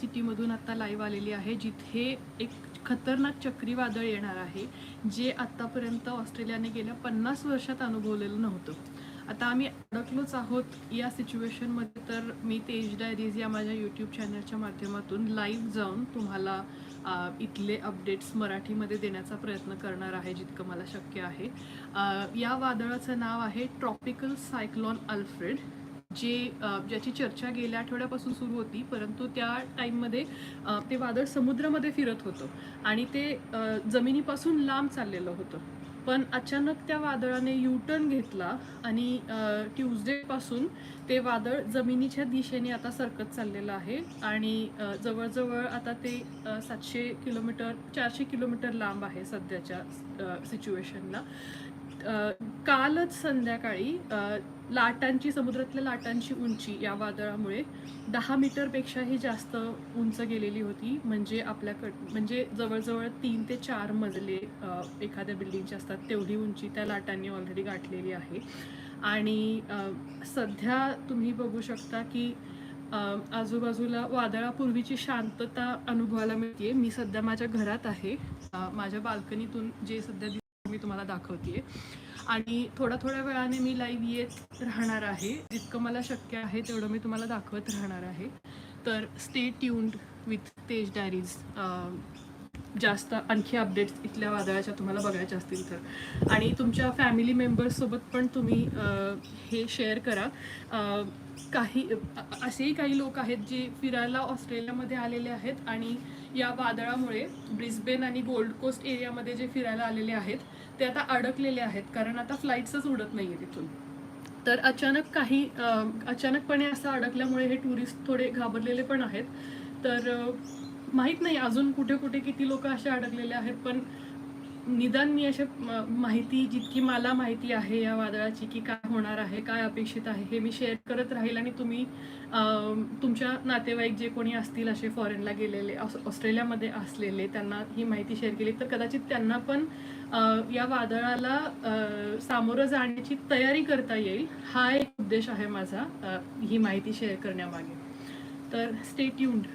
सिटीमधून आता लाईव्ह आलेली आहे जिथे एक खतरनाक चक्रीवादळ येणार आहे जे आत्तापर्यंत ऑस्ट्रेलियाने गेल्या पन्नास वर्षात अनुभवलेलं नव्हतं. आता आम्ही अडकलोच आहोत या सिच्युएशनमध्ये तर मी तेज डायरीज या माझ्या यूट्यूब चॅनलच्या माध्यमातून लाईव्ह जाऊन तुम्हाला इथले अपडेट्स मराठीमध्ये देण्याचा प्रयत्न करणार आहे जितकं मला शक्य आहे. या वादळाचं नाव आहे ट्रॉपिकल सायक्लॉन अल्फ्रेड जे ज्याची चर्चा गेल्या आठवड्यापासून सुरू होती परंतु त्या टाईममध्ये ते वादळ समुद्रामध्ये फिरत होतं आणि ते जमिनीपासून लांब चाललेलं होतं. पण अचानक त्या वादळाने युटर्न घेतला आणि ट्यूजडेपासून ते वादळ जमिनीच्या दिशेने आता सरकत चाललेलं आहे आणि जवळजवळ आता ते सातशे किलोमीटर चारशे किलोमीटर लांब आहे सध्याच्या सिच्युएशनला. कालच संध्याकाळी लाटांची समुद्रातल्या लाटांची उंची या वादळामुळे दहा मीटरपेक्षाही जास्त उंच गेलेली होती. म्हणजे आपल्याकड म्हणजे जवळजवळ तीन ते चार मजले एखाद्या बिल्डिंगचे असतात. तेवढी उंची त्या लाटांनी ऑलरेडी गाठलेली आहे. आणि सध्या तुम्ही बघू शकता की आजूबाजूला वादळापूर्वीची शांतता अनुभवायला मिळते मी सध्या माझ्या घरात आहे. माझ्या बाल्कनीतून जे सध्या मी तुम्हाला दाखवते आणि थोड्या थोड्या वेळाने मी लाईव्ह येत राहणार आहे. जितकं मला शक्य आहे तेवढं मी तुम्हाला दाखवत राहणार आहे. तर stay tuned with Tej diaries जास्त आणखी अपडेट्स इथल्या वादळाच्या तुम्हाला बघायच्या असतील तर. आणि तुमच्या फॅमिली मेंबर्ससोबत पण तुम्ही हे शेअर करा. काही असेही काही लोक आहेत जे फिरायला ऑस्ट्रेलियामध्ये आलेले आहेत आणि या वादळामुळे ब्रिस्बेन आणि गोल्ड कोस्ट एरियामध्ये जे फिरायला आलेले आहेत ते आता अडकलेले आहेत. कारण आता फ्लाईट्सच उडत नाही आहे तिथून. तर अचानक काही अचानकपणे असं अडकल्यामुळे हे टुरिस्ट थोडे घाबरलेले पण आहेत. तर माहीत नाही अजून कुठे कुठे किती लोक असे अडकलेले आहेत पण निदान मी अशा माहिती जितकी मला माहिती आहे या वादळाची की काय होणार आहे काय अपेक्षित आहे हे मी शेअर करत राहील आणि तुम्ही तुमच्या नातेवाईक जे कोणी असतील असे फॉरेनला गेलेले ऑस्ट्रेलियामध्ये असलेले त्यांना ही माहिती शेअर केली. तर कदाचित त्यांना पण या वादळाला सामोरं जाण्याची तयारी करता येईल हा एक उद्देश आहे माझा ही माहिती शेअर करण्यामागे. तर स्टे ट्यून्ड